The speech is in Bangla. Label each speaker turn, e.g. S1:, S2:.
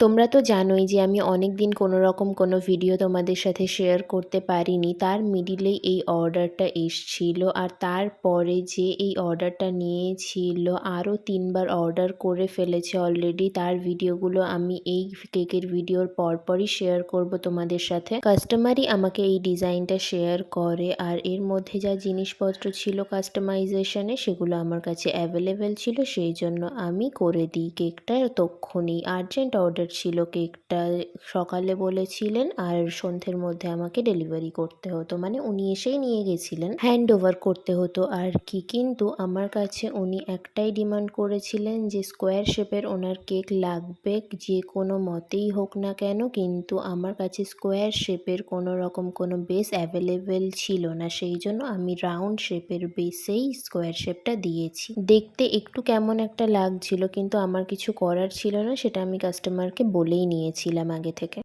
S1: তোমরা তো জানোই যে আমি অনেক দিন কোনো রকম কোনো ভিডিও তোমাদের সাথে শেয়ার করতে পারিনি। তার মিডিলেই এই অর্ডারটা এসছিল আর তারপরে যে এই অর্ডারটা নিয়েছিল আরও তিনবার অর্ডার করে ফেলেছে অলরেডি তার ভিডিওগুলো আমি এই কেকের ভিডিওর পরপরই শেয়ার করব তোমাদের সাথে। কাস্টমারই আমাকে এই ডিজাইনটা শেয়ার করে আর এর মধ্যে যা জিনিসপত্র ছিল কাস্টমাইজেশনে সেগুলো আমার কাছে অ্যাভেলেবেল ছিল। সেই জন্য আমি করে দিই কেকটা তক্ষুনি। আর্জেন্ট অর্ডার ছিল কেকটা সকালে বলেছিলেন আর সন্ধ্যের মধ্যে আমাকে ডেলিভারি করতে হতো। মানে উনি এসেই নিয়ে গেছিলেন। হ্যান্ড ওভার করতে হতো। আর কি কিন্তু আমার কাছে উনি একটাই ডিমান্ড করেছিলেন যে স্কোয়ার শেপের ওনার কেক লাগবে যে কোনো মতেই হোক না কেন, কিন্তু আমার কাছে স্কোয়ার শেপের কোনো রকম কোনো বেস অ্যাভেলেবেল ছিল না। সেই জন্য আমি রাউন্ড শেপের বেসেই স্কোয়ার শেপটা দিয়েছি। দেখতে একটু কেমন একটা লাগছিল, কিন্তু আমার কিছু করার ছিল না। সেটা আমি কাস্টমারকে বলেই নিয়েছিলাম আগে থেকে।